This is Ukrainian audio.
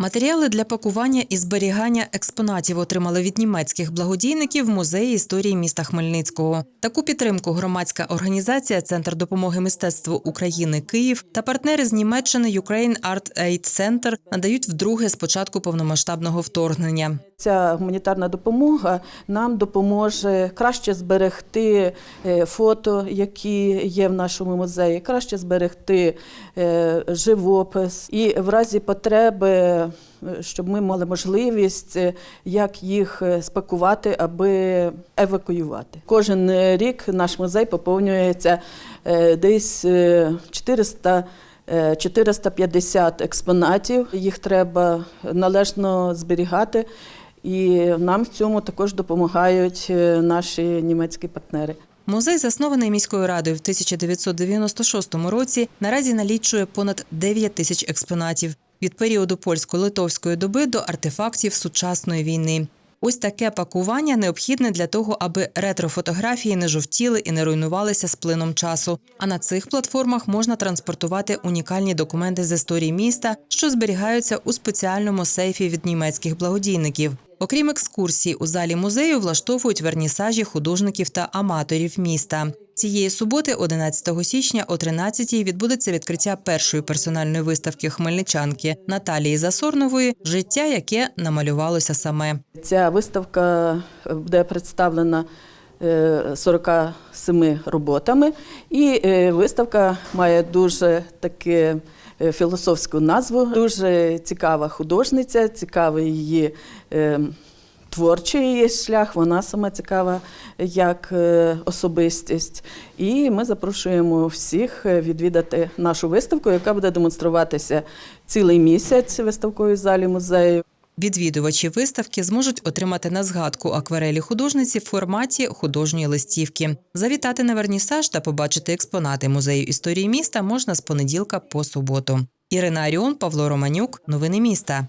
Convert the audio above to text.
Матеріали для пакування і зберігання експонатів отримали від німецьких благодійників музеї історії міста Хмельницького. Таку підтримку громадська організація Центр допомоги мистецтву України Київ та партнери з Німеччини Ukraine Art Aid Center надають вдруге з початку повномасштабного вторгнення. Ця гуманітарна допомога нам допоможе краще зберегти е, фото, які є в нашому музеї, краще зберегти е, живопис і в разі потреби, щоб ми мали можливість, е, як їх е, спакувати, аби евакуювати. Кожен е, рік наш музей поповнюється е, десь е, 400 е, 450 експонатів. Їх треба належно зберігати. І нам в цьому також допомагають е, наші німецькі партнери. Музей, заснований міською радою в 1996 році, наразі налічує понад 9 тисяч експонатів від періоду польсько-литовської доби до артефактів сучасної війни. Ось таке пакування необхідне для того, аби ретрофотографії не жовтіли і не руйнувалися з плином часу. А на цих платформах можна транспортувати унікальні документи з історії міста, що зберігаються у спеціальному сейфі від німецьких благодійників. Окрім екскурсій, у залі музею влаштовують вернісажі художників та аматорів міста. Цієї суботи, 11 січня, о 13-й відбудеться відкриття першої персональної виставки хмельничанки Наталії Засорнової Життя, яке намалювалося саме. Ця виставка буде представлена е, 47 роботами, і е, виставка має дуже таке е, філософську назву. Дуже цікава художниця, цікавий її. е, Творчий її шлях, вона сама цікава як е, особистість. І ми запрошуємо всіх е, відвідати нашу виставку, яка буде демонструватися цілий місяць в залі музею. Відвідувачі виставки зможуть отримати на згадку акварелі художниці в форматі художньої листівки. Завітати на вернісаж та побачити експонати музею історії міста можна з понеділка по суботу. Ірина Аріон, Павло Романюк. Новини міста.